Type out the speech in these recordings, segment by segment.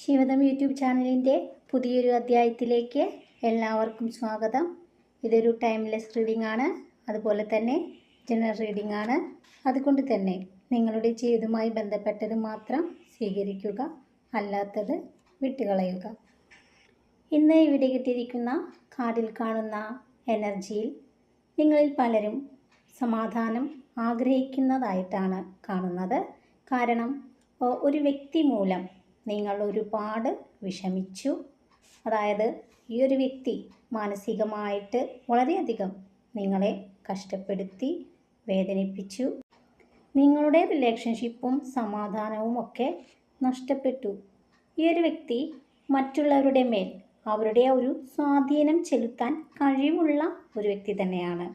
ശിവദം YouTube ചാനലിന്റെ പുതിയൊരു അധ്യായത്തിലേക്ക് എല്ലാവർക്കും സ്വാഗതം. ഇതൊരു ടൈംലെസ് റീഡിംഗ് ആണ് അതുപോലെ തന്നെ ജനറൽ റീഡിംഗ് ആണ് അതുകൊണ്ട് തന്നെ നിങ്ങളുടെ ജീവിതവുമായി ബന്ധപ്പെട്ടത് മാത്രം സ്വീകരിക്കുക അല്ലാത്തത് വിട്ടുകളയുക. ഇന്ന് ഇവിടെ കിട്ടിയിരിക്കുന്ന കാർഡിൽ കാണുന്ന എനർജിയിൽ നിങ്ങളിൽ പലരും സമാധാനം ആഗ്രഹിക്കുന്നതായിട്ടാണ് കാണുന്നത്. കാരണം ഒരു വ്യക്തി മൂലം നിങ്ങൾ ഒരുപാട് വിഷമിച്ചു. അതായത് ഈ ഒരു വ്യക്തി മാനസികമായിട്ട് വളരെയധികം നിങ്ങളെ കഷ്ടപ്പെടുത്തി വേദനിപ്പിച്ചു. നിങ്ങളുടെ റിലേഷൻഷിപ്പും സമാധാനവും ഒക്കെ നഷ്ടപ്പെട്ടു. ഈ ഒരു വ്യക്തി മറ്റുള്ളവരുടെ മേൽ അവരുടെ ഒരു സ്വാധീനം ചെലുത്താൻ കഴിവുള്ള ഒരു വ്യക്തി തന്നെയാണ്.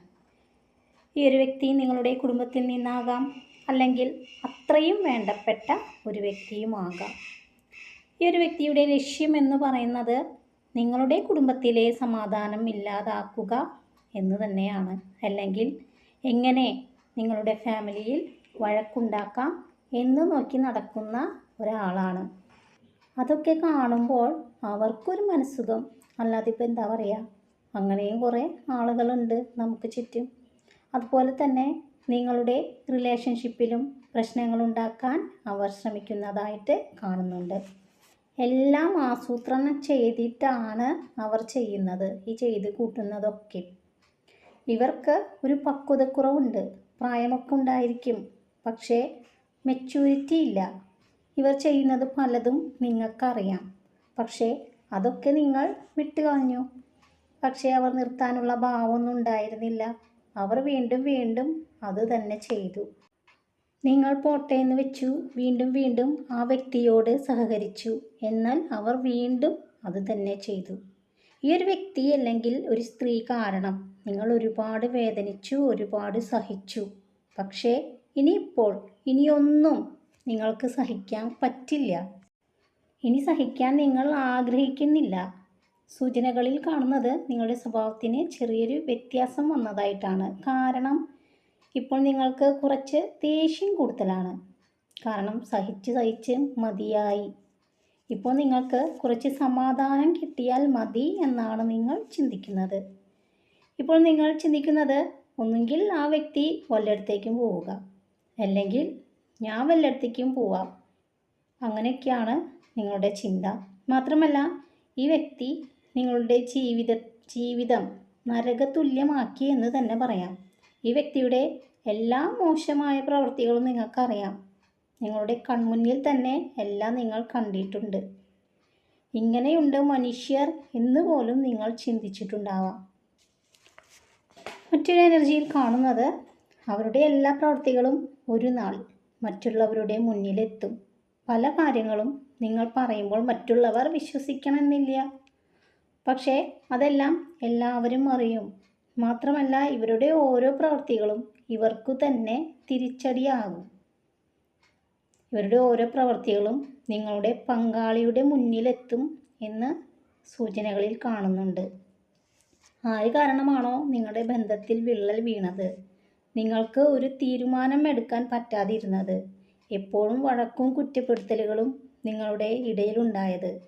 ഈ ഒരു വ്യക്തി നിങ്ങളുടെ കുടുംബത്തിൽ നിന്നാകാം അല്ലെങ്കിൽ അത്രയും വേണ്ടപ്പെട്ട ഒരു വ്യക്തിയുമാകാം. ഈ ഒരു വ്യക്തിയുടെ ലക്ഷ്യം എന്ന് പറയുന്നത് നിങ്ങളുടെ കുടുംബത്തിലെ സമാധാനം ഇല്ലാതാക്കുക എന്ന് തന്നെയാണ്. അല്ലെങ്കിൽ എങ്ങനെ നിങ്ങളുടെ ഫാമിലിയിൽ വഴക്കുണ്ടാക്കാം എന്ന് നോക്കി നടക്കുന്ന ഒരാളാണ്. അതൊക്കെ കാണുമ്പോൾ അവർക്കൊരു മനസ്സുഖം. അല്ലാതെ ഇപ്പം എന്താ പറയുക അങ്ങനെയും കുറേ ആളുകളുണ്ട് നമുക്ക് ചുറ്റും. അതുപോലെ തന്നെ നിങ്ങളുടെ റിലേഷൻഷിപ്പിലും പ്രശ്നങ്ങളുണ്ടാക്കാൻ അവർ ശ്രമിക്കുന്നതായിട്ട് കാണുന്നുണ്ട്. എല്ലാം ആസൂത്രണം ചെയ്തിട്ടാണ് അവർ ചെയ്യുന്നത് ഈ ചെയ്ത് കൂട്ടുന്നതൊക്കെ. ഇവർക്ക് ഒരു പക്വതക്കുറവുണ്ട് പ്രായമൊക്കെ ഉണ്ടായിരിക്കും പക്ഷേ മെച്യൂരിറ്റി ഇല്ല. ഇവർ ചെയ്യുന്നത് പലതും നിങ്ങൾക്കറിയാം പക്ഷേ അതൊക്കെ നിങ്ങൾ വിട്ടുകളഞ്ഞു. പക്ഷേ അവർ നിർത്താനുള്ള ഭാവമൊന്നും ഉണ്ടായിരുന്നില്ല. അവർ വീണ്ടും വീണ്ടും അത് തന്നെ ചെയ്തു. നിങ്ങൾ പോട്ടെ എന്ന് വെച്ചു. വീണ്ടും വീണ്ടും ആ വ്യക്തിയോട് സഹകരിച്ചു. എന്നാൽ അവർ വീണ്ടും അത് തന്നെ ചെയ്തു. ഈ ഒരു വ്യക്തി അല്ലെങ്കിൽ ഒരു സ്ത്രീ കാരണം നിങ്ങൾ ഒരുപാട് വേദനിച്ചു ഒരുപാട് സഹിച്ചു. പക്ഷേ ഇനിയിപ്പോൾ ഇനിയൊന്നും നിങ്ങൾക്ക് സഹിക്കാൻ പറ്റില്ല. ഇനി സഹിക്കാൻ നിങ്ങൾ ആഗ്രഹിക്കുന്നില്ല. സൂചനകളിൽ കാണുന്നത് നിങ്ങളുടെ സ്വഭാവത്തിന് ചെറിയൊരു വ്യത്യാസം വന്നതായിട്ടാണ്. കാരണം ഇപ്പോൾ നിങ്ങൾക്ക് കുറച്ച് ദേഷ്യം കൂടുതലാണ്. കാരണം സഹിച്ച് സഹിച്ച് മതിയായി. ഇപ്പോൾ നിങ്ങൾക്ക് കുറച്ച് സമാധാനം കിട്ടിയാൽ മതി എന്നാണ് നിങ്ങൾ ചിന്തിക്കുന്നത്. ഇപ്പോൾ നിങ്ങൾ ചിന്തിക്കുന്നത് ഒന്നുകിൽ ആ വ്യക്തി വല്ലയിടത്തേക്കും പോവുക അല്ലെങ്കിൽ ഞാൻ വല്ലയിടത്തേക്കും പോവാം. അങ്ങനെയൊക്കെയാണ് നിങ്ങളുടെ ചിന്ത. മാത്രമല്ല ഈ വ്യക്തി നിങ്ങളുടെ ജീവിത ജീവിതം നരകതുല്യമാക്കി എന്ന് തന്നെ പറയാം. ഈ വ്യക്തിയുടെ എല്ലാ മോശമായ പ്രവൃത്തികളും നിങ്ങൾക്കറിയാം. നിങ്ങളുടെ കൺമുന്നിൽ തന്നെ എല്ലാം നിങ്ങൾ കണ്ടിട്ടുണ്ട്. ഇങ്ങനെയുണ്ട് മനുഷ്യർ എന്ന് പോലും നിങ്ങൾ ചിന്തിച്ചിട്ടുണ്ടാവാം. മറ്റൊരു എനർജിയിൽ കാണുന്നത് അവരുടെ എല്ലാ പ്രവൃത്തികളും ഒരു നാൾ മറ്റുള്ളവരുടെ മുന്നിലെത്തും പല കാര്യങ്ങളും നിങ്ങൾ പറയുമ്പോൾ മറ്റുള്ളവർ വിശ്വസിക്കണമെന്നില്ല. പക്ഷേ അതെല്ലാം എല്ലാവരും അറിയും. മാത്രമല്ല ഇവരുടെ ഓരോ പ്രവൃത്തികളും ഇവർക്കു തന്നെ തിരിച്ചടിയാകും. ഇവരുടെ ഓരോ പ്രവൃത്തികളും നിങ്ങളുടെ പങ്കാളിയുടെ മുന്നിലെത്തും എന്ന് സൂചനകളിൽ കാണുന്നുണ്ട്. ആര് കാരണമാണോ നിങ്ങളുടെ ബന്ധത്തിൽ വിള്ളൽ വീണത്? നിങ്ങൾക്ക് ഒരു തീരുമാനം എടുക്കാൻ പറ്റാതിരുന്നത്? എപ്പോഴും വഴക്കും കുറ്റപ്പെടുത്തലുകളും നിങ്ങളുടെ ഇടയിലുണ്ടായത്?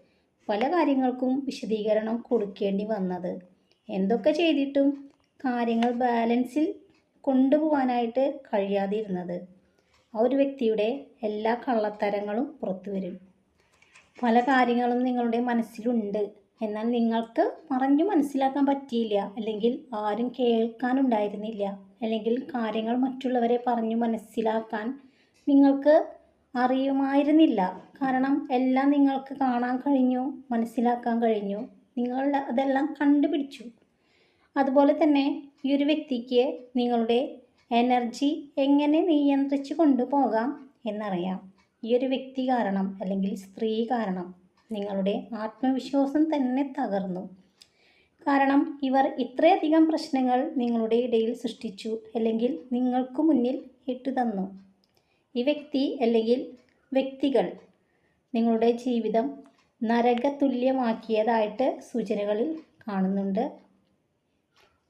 പല കാര്യങ്ങൾക്കും വിശദീകരണം കൊടുക്കേണ്ടി വന്നത്? എന്തൊക്കെ ചെയ്തിട്ടും കാര്യങ്ങൾ ബാലൻസിൽ കൊണ്ടുപോകാനായിട്ട് കഴിയാതിരുന്നത്. ആ ഒരു വ്യക്തിയുടെ എല്ലാ കള്ളത്തരങ്ങളും പുറത്തു വരും. പല കാര്യങ്ങളും നിങ്ങളുടെ മനസ്സിലുണ്ട്. എന്നാൽ നിങ്ങൾക്ക് പറഞ്ഞു മനസ്സിലാക്കാൻ പറ്റിയില്ല. അല്ലെങ്കിൽ ആരും കേൾക്കാനുണ്ടായിരുന്നില്ല. അല്ലെങ്കിൽ കാര്യങ്ങൾ മറ്റുള്ളവരെ പറഞ്ഞു മനസ്സിലാക്കാൻ നിങ്ങൾക്ക് അറിയുമായിരുന്നില്ല. കാരണം എല്ലാം നിങ്ങൾക്ക് കാണാൻ കഴിഞ്ഞു മനസ്സിലാക്കാൻ കഴിഞ്ഞു. നിങ്ങൾ അതെല്ലാം കണ്ടുപിടിച്ചു. അതുപോലെ തന്നെ ഈ ഒരു വ്യക്തിക്ക് നിങ്ങളുടെ എനർജി എങ്ങനെ നിയന്ത്രിച്ചു കൊണ്ടുപോകാം എന്നറിയാം. ഈ ഒരു വ്യക്തി കാരണം അല്ലെങ്കിൽ സ്ത്രീ കാരണം നിങ്ങളുടെ ആത്മവിശ്വാസം തന്നെ തകർന്നു. കാരണം ഇവർ ഇത്രയധികം പ്രശ്നങ്ങൾ നിങ്ങളുടെ ഇടയിൽ സൃഷ്ടിച്ചു അല്ലെങ്കിൽ നിങ്ങൾക്ക് മുന്നിൽ ഇട്ടു തന്നു. ഈ വ്യക്തി അല്ലെങ്കിൽ വ്യക്തികൾ നിങ്ങളുടെ ജീവിതം നരകതുല്യമാക്കിയതായിട്ട് സൂചനകളിൽ കാണുന്നുണ്ട്.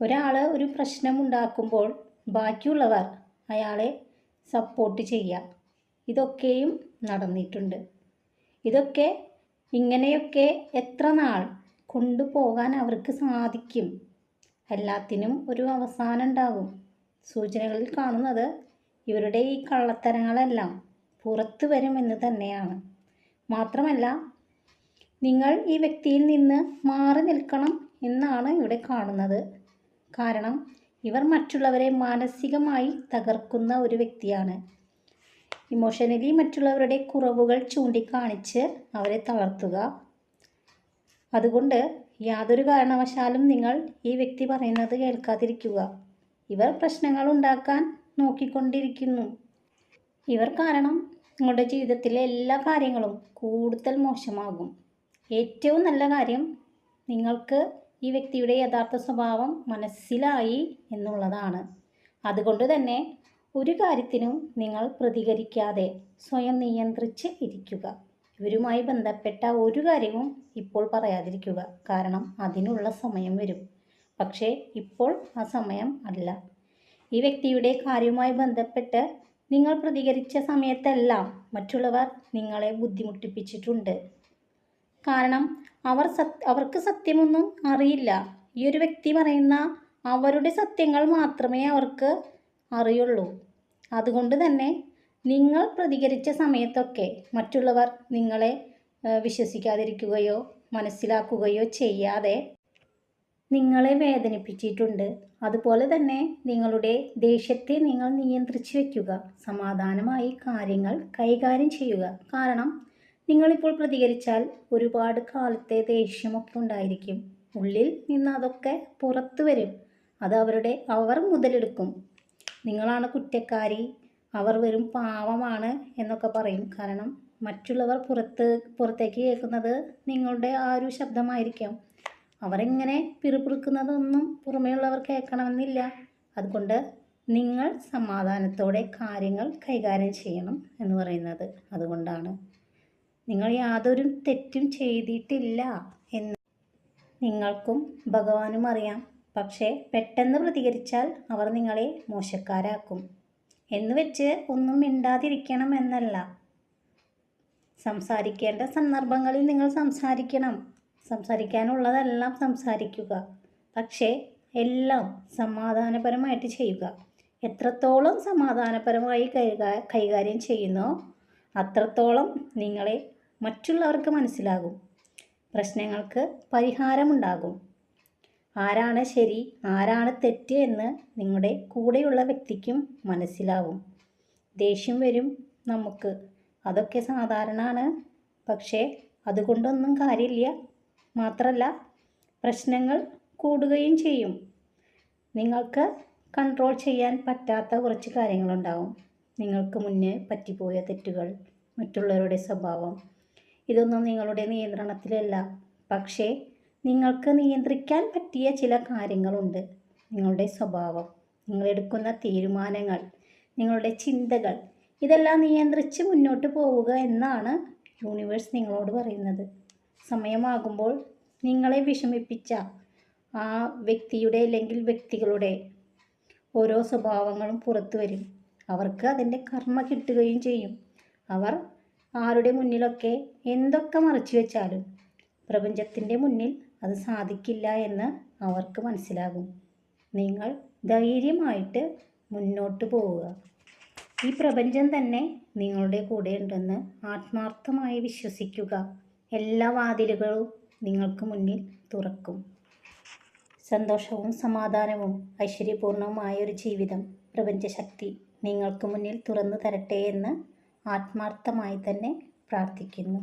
ഒരാൾ ഒരു പ്രശ്നമുണ്ടാക്കുമ്പോൾ ബാക്കിയുള്ളവർ അയാളെ സപ്പോർട്ട് ചെയ്യുക ഇതൊക്കെയും നടന്നിട്ടുണ്ട്. ഇതൊക്കെ ഇങ്ങനെയൊക്കെ എത്ര നാൾ കൊണ്ടുപോകാൻ അവർക്ക് സാധിക്കും? എല്ലാത്തിനും ഒരു അവസാനം ഉണ്ടാകും സൂചനകളിൽ കാണുന്നത് ഇവരുടെ ഈ കള്ളത്തരങ്ങളെല്ലാം പുറത്തു വരുമെന്ന് തന്നെയാണ്. മാത്രമല്ല നിങ്ങൾ ഈ വ്യക്തിയിൽ നിന്ന് മാറി നിൽക്കണം എന്നാണ് ഇവിടെ കാണുന്നത്. കാരണം ഇവർ മറ്റുള്ളവരെ മാനസികമായി തകർക്കുന്ന ഒരു വ്യക്തിയാണ്. ഇമോഷണലി മറ്റുള്ളവരുടെ കുറവുകൾ ചൂണ്ടിക്കാണിച്ച് അവരെ തളർത്തുക. അതുകൊണ്ട് യാതൊരു കാരണവശാലും നിങ്ങൾ ഈ വ്യക്തി പറയുന്നത് കേൾക്കാതിരിക്കുക. ഇവർ പ്രശ്നങ്ങൾ ഉണ്ടാക്കാൻ നോക്കിക്കൊണ്ടിരിക്കുന്നു. ഇവർ കാരണം നിങ്ങളുടെ ജീവിതത്തിലെ എല്ലാ കാര്യങ്ങളും കൂടുതൽ മോശമാകും. ഏറ്റവും നല്ല കാര്യം നിങ്ങൾക്ക് ഈ വ്യക്തിയുടെ യഥാർത്ഥ സ്വഭാവം മനസ്സിലായി എന്നുള്ളതാണ്. അതുകൊണ്ട് തന്നെ ഒരു കാര്യത്തിനും നിങ്ങൾ പ്രതികരിക്കാതെ സ്വയം നിയന്ത്രിച്ച് ഇരിക്കുക. ഇവരുമായി ബന്ധപ്പെട്ട ഒരു കാര്യവും ഇപ്പോൾ പറയാതിരിക്കുക. കാരണം അതിനുള്ള സമയം വരും. പക്ഷേ ഇപ്പോൾ ആ സമയം അല്ല. ഈ വ്യക്തിയുടെ കാര്യവുമായി ബന്ധപ്പെട്ട് നിങ്ങൾ പ്രതികരിച്ച സമയത്തെല്ലാം മറ്റുള്ളവർ നിങ്ങളെ ബുദ്ധിമുട്ടിപ്പിച്ചിട്ടുണ്ട്. കാരണം അവർ സത് അവർക്ക് സത്യമൊന്നും അറിയില്ല. ഈ ഒരു വ്യക്തി പറയുന്ന അവരുടെ സത്യങ്ങൾ മാത്രമേ അവർക്ക് അറിയുള്ളൂ. അതുകൊണ്ട് തന്നെ നിങ്ങൾ പ്രതികരിച്ച സമയത്തൊക്കെ മറ്റുള്ളവർ നിങ്ങളെ വിശ്വസിക്കാതിരിക്കുകയോ മനസ്സിലാക്കുകയോ ചെയ്യാതെ നിങ്ങളെ വേദനിപ്പിച്ചിട്ടുണ്ട്. അതുപോലെ തന്നെ നിങ്ങളുടെ ദേഷ്യത്തെ നിങ്ങൾ നിയന്ത്രിച്ചു വയ്ക്കുക സമാധാനമായി കാര്യങ്ങൾ കൈകാര്യം ചെയ്യുക. കാരണം നിങ്ങളിപ്പോൾ പ്രതികരിച്ചാൽ ഒരുപാട് കാലത്തെ ദേഷ്യമൊക്കെ ഉണ്ടായിരിക്കും ഉള്ളിൽ നിന്ന് അതൊക്കെ പുറത്തു വരും. അത് അവരുടെ അവർ മുതലെടുക്കും. നിങ്ങളാണ് കുറ്റക്കാരി. അവർ വരും പാവമാണ് എന്നൊക്കെ പറയും. കാരണം മറ്റുള്ളവർ പുറത്ത് പുറത്തേക്ക് കേൾക്കുന്നത് നിങ്ങളുടെ ആ ഒരു ശബ്ദമായിരിക്കാം. അവരെങ്ങനെ പിറുപിറുക്കുന്നതൊന്നും പുറമേയുള്ളവർ കേൾക്കണമെന്നില്ല. അതുകൊണ്ട് നിങ്ങൾ സമാധാനത്തോടെ കാര്യങ്ങൾ കൈകാര്യം ചെയ്യണം എന്ന് പറയുന്നത് അതുകൊണ്ടാണ്. നിങ്ങൾ യാതൊരു തെറ്റും ചെയ്തിട്ടില്ല എന്ന് നിങ്ങൾക്കും ഭഗവാനും അറിയാം. പക്ഷേ പെട്ടെന്ന് പ്രതികരിച്ചാൽ അവർ നിങ്ങളെ മോശക്കാരാക്കും. എന്ന് വെച്ച് ഒന്നും മിണ്ടാതിരിക്കണം എന്നല്ല. സംസാരിക്കേണ്ട സന്ദർഭങ്ങളിൽ നിങ്ങൾ സംസാരിക്കണം. സംസാരിക്കാനുള്ളതെല്ലാം സംസാരിക്കുക. പക്ഷേ എല്ലാം സമാധാനപരമായിട്ട് ചെയ്യുക. എത്രത്തോളം സമാധാനപരമായി കൈകാര്യം ചെയ്യുന്നോ അത്രത്തോളം നിങ്ങളെ മറ്റുള്ളവർക്ക് മനസ്സിലാകും. പ്രശ്നങ്ങൾക്ക് പരിഹാരമുണ്ടാകും. ആരാണ് ശരി ആരാണ് തെറ്റ് എന്ന് നിങ്ങളുടെ കൂടെയുള്ള വ്യക്തിക്കും മനസ്സിലാവും. ദേഷ്യം വരും നമുക്ക്. അതൊക്കെ സാധാരണമാണ് പക്ഷേ അതുകൊണ്ടൊന്നും കാര്യമില്ല. മാത്രമല്ല പ്രശ്നങ്ങൾ കൂടുകയും ചെയ്യും. നിങ്ങൾക്ക് കൺട്രോൾ ചെയ്യാൻ പറ്റാത്ത കുറച്ച് കാര്യങ്ങളുണ്ടാവും. നിങ്ങൾക്ക് മുന്നേ പറ്റിപ്പോയ തെറ്റുകൾ മറ്റുള്ളവരുടെ സ്വഭാവം ഇതൊന്നും നിങ്ങളുടെ നിയന്ത്രണത്തിലല്ല. പക്ഷേ നിങ്ങൾക്ക് നിയന്ത്രിക്കാൻ പറ്റിയ ചില കാര്യങ്ങളുണ്ട്. നിങ്ങളുടെ സ്വഭാവം നിങ്ങളെടുക്കുന്ന തീരുമാനങ്ങൾ നിങ്ങളുടെ ചിന്തകൾ ഇതെല്ലാം നിയന്ത്രിച്ച് മുന്നോട്ട് പോവുക എന്നാണ് യൂണിവേഴ്സ് നിങ്ങളോട് പറയുന്നത്. സമയമാകുമ്പോൾ നിങ്ങളെ വിഷമിപ്പിച്ച ആ വ്യക്തിയുടെ അല്ലെങ്കിൽ വ്യക്തികളുടെ ഓരോ സ്വഭാവങ്ങളും പുറത്തു വരും. അവർക്ക് അതിന്റെ കർമ്മ കിട്ടുകയും ചെയ്യും. അവർ ആരുടെ മുന്നിലൊക്കെ എന്തൊക്കെ മറച്ചു വെച്ചാലും പ്രപഞ്ചത്തിന്റെ മുന്നിൽ അത് സാധിക്കില്ല എന്ന് അവർക്ക് മനസ്സിലാകും. നിങ്ങൾ ധൈര്യമായിട്ട് മുന്നോട്ട് പോവുക. ഈ പ്രപഞ്ചം തന്നെ നിങ്ങളുടെ കൂടെ ഉണ്ടെന്ന് ആത്മാർത്ഥമായി വിശ്വസിക്കുക. എല്ലാ വാതിലുകളും നിങ്ങൾക്ക് മുന്നിൽ തുറക്കും. സന്തോഷവും സമാധാനവും ഐശ്വര്യപൂർണവുമായ ഒരു ജീവിതം പ്രപഞ്ചശക്തി നിങ്ങൾക്ക് മുന്നിൽ തുറന്നു തരട്ടെ എന്ന് ആത്മാർത്ഥമായി തന്നെ പ്രാർത്ഥിക്കുന്നു.